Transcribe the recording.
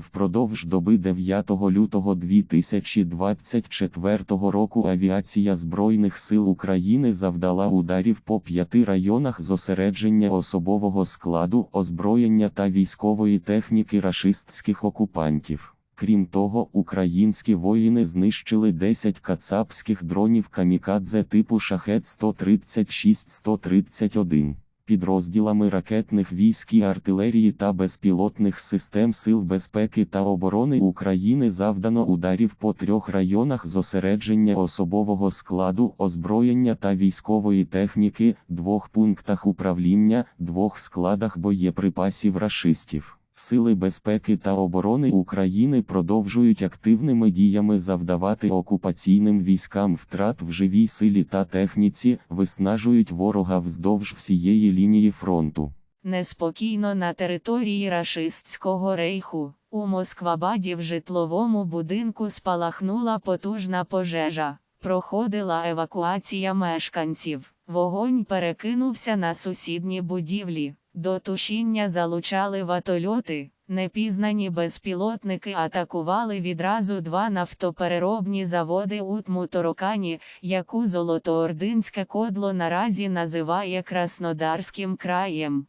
Впродовж доби 9 лютого 2024 року авіація Збройних сил України завдала ударів по п'яти районах зосередження особового складу, озброєння та військової техніки рашистських окупантів. Крім того, українські воїни знищили 10 кацапських дронів камікадзе типу шахет 136-131 підрозділами ракетних військ і артилерії та безпілотних систем Сил безпеки та оборони України завдано ударів по трьох районах зосередження особового складу, озброєння та військової техніки, двох пунктах управління, двох складах боєприпасів рашистів. Сили безпеки та оборони України продовжують активними діями завдавати окупаційним військам втрат в живій силі та техніці, виснажують ворога вздовж всієї лінії фронту. Неспокійно на території рашистського рейху. У Москвабаді в житловому будинку спалахнула потужна пожежа. Проходила евакуація мешканців. Вогонь перекинувся на сусідні будівлі. До тушіння залучали ватольоти. Непізнані безпілотники атакували відразу два нафтопереробні заводи у Тмуторокані, яку Золотоординське кодло наразі називає Краснодарським краєм.